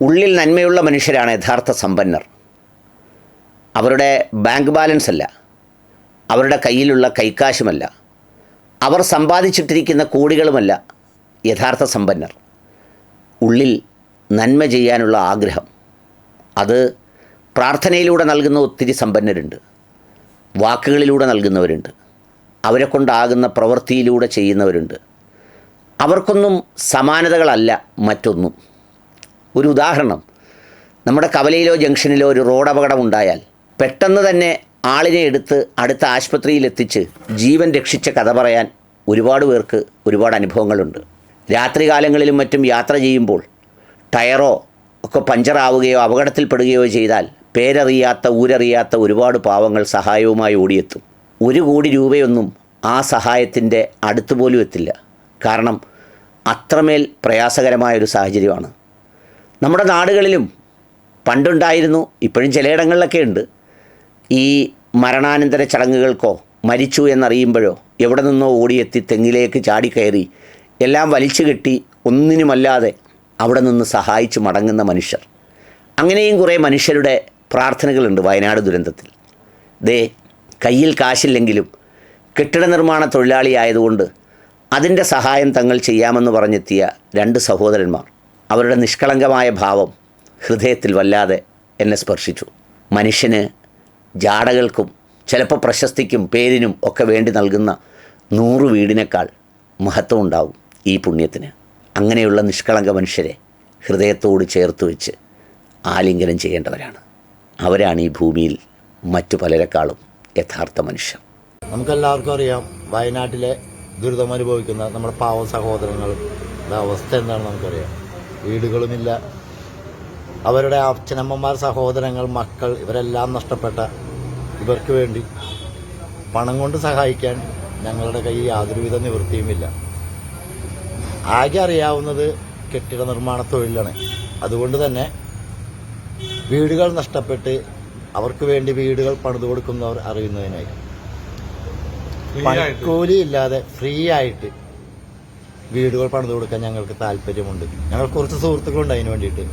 ഉള്ളിൽ നന്മയുള്ള മനുഷ്യരാണ് യഥാർത്ഥ സമ്പന്നർ. അവരുടെ ബാങ്ക് ബാലൻസ് അല്ല. അവരുടെ കയ്യിലുള്ള കൈക്കാശുമല്ല. അവർ സമ്പാദിച്ചിട്ടിരിക്കുന്ന കോടികളുമല്ല യഥാർത്ഥ സമ്പന്നർ. ഉള്ളിൽ നന്മ ചെയ്യാനുള്ള ആഗ്രഹം. അത് പ്രാർത്ഥനയിലൂടെ നൽകുന്ന ഒത്തിരി സമ്പന്നരുണ്ട്. വാക്കുകളിലൂടെ നൽകുന്നവരുണ്ട്. അവരെ കൊണ്ടാകുന്ന പ്രവൃത്തിയിലൂടെ ചെയ്യുന്നവരുണ്ട്. അവർക്കൊന്നും സമാനതകളല്ല മറ്റൊന്നും. ഒരു ഉദാഹരണം. നമ്മുടെ കവലയിലോ ജംഗ്ഷനിലോ ഒരു റോഡ് അപകടം ഉണ്ടായാൽ പെട്ടെന്ന് തന്നെ ആളിനെ എടുത്ത് അടുത്ത ആശുപത്രിയിൽ എത്തിച്ച് ജീവൻ രക്ഷിച്ച കഥ പറയാൻ ഒരുപാട് പേർക്ക് ഒരുപാട് അനുഭവങ്ങളുണ്ട്. രാത്രികാലങ്ങളിലും മറ്റും യാത്ര ചെയ്യുമ്പോൾ ടയറോ ഒക്കെ പഞ്ചറാവുകയോ അപകടത്തിൽപ്പെടുകയോ ചെയ്താൽ പേരറിയാത്ത ഊരറിയാത്ത ഒരുപാട് പാവങ്ങൾ സഹായവുമായി ഓടിയെത്തും. ഒരു കോടി രൂപയൊന്നും ആ സഹായത്തിന്റെ അടുത്തുപോലും എത്തില്ല. കാരണം അത്രമേൽ പ്രയാസകരമായൊരു സാഹചര്യമാണ് നമ്മുടെ നാടുകളിലും പണ്ടുണ്ടായിരുന്നു ഇപ്പോഴും ചിലയിടങ്ങളിലൊക്കെ ഉണ്ട്. ഈ മരണാനന്തര ചടങ്ങുകൾക്കോ മരിച്ചു എന്നറിയുമ്പോഴോ എവിടെ നിന്നോ ഓടിയെത്തി തെങ്ങിലേക്ക് ചാടിക്കയറി എല്ലാം വലിച്ചു കെട്ടി ഒന്നിനുമല്ലാതെ അവിടെ നിന്ന് സഹായിച്ച് മടങ്ങുന്ന മനുഷ്യർ. അങ്ങനെയും കുറേ മനുഷ്യരുടെ പ്രാർത്ഥനകളുണ്ട് വയനാട് ദുരന്തത്തിൽ. ദേ കയ്യിൽ കാശില്ലെങ്കിലും കെട്ടിട നിർമ്മാണ തൊഴിലാളിയായതുകൊണ്ട് അതിന്റെ സഹായം തങ്ങൾ ചെയ്യാമെന്ന് പറഞ്ഞെത്തിയ രണ്ട് സഹോദരന്മാർ. അവരുടെ നിഷ്കളങ്കമായ ഭാവം ഹൃദയത്തിൽ വല്ലാതെ എന്നെ സ്പർശിച്ചു. മനുഷ്യന് ജാടകൾക്കും ചിലപ്പോൾ പ്രശസ്തിക്കും പേരിനും ഒക്കെ വേണ്ടി നൽകുന്ന നൂറ് വീടിനേക്കാൾ മഹത്വം ഉണ്ടാവും ഈ പുണ്യത്തിന്. അങ്ങനെയുള്ള നിഷ്കളങ്ക മനുഷ്യരെ ഹൃദയത്തോട് ചേർത്ത് വെച്ച് ആലിംഗനം ചെയ്യേണ്ടവരാണ്. അവരാണ് ഈ ഭൂമിയിൽ മറ്റു പലരെക്കാളും യഥാർത്ഥ മനുഷ്യർ. നമുക്കെല്ലാവർക്കും അറിയാം വയനാട്ടിലെ ദുരിതം അനുഭവിക്കുന്ന നമ്മുടെ പാവ സഹോദരങ്ങൾ അവസ്ഥ എന്താണെന്ന് നമുക്കറിയാം. വീടുകളുമില്ല. അവരുടെ അച്ഛനമ്മമാർ സഹോദരങ്ങൾ മക്കൾ ഇവരെല്ലാം നഷ്ടപ്പെട്ട ഇവർക്ക് വേണ്ടി പണം കൊണ്ട് സഹായിക്കാൻ ഞങ്ങളുടെ കയ്യിൽ യാതൊരുവിധ നിവൃത്തിയുമില്ല. ആകെ അറിയാവുന്നത് കെട്ടിട നിർമ്മാണ തൊഴിലാണ്. അതുകൊണ്ട് തന്നെ വീടുകൾ നഷ്ടപ്പെട്ട് അവർക്ക് വേണ്ടി വീടുകൾ പണിതു കൊടുക്കുന്നവർ അറിയുന്നതിനായി. പണിക്കൂലി ഇല്ലാതെ ഫ്രീ ആയിട്ട് വീടുകൾ പണിത് കൊടുക്കാൻ ഞങ്ങൾക്ക് താല്പര്യമുണ്ട്. ഞങ്ങൾ കുറച്ച് സുഹൃത്തുക്കളുണ്ട് അതിന് വേണ്ടിയിട്ട്.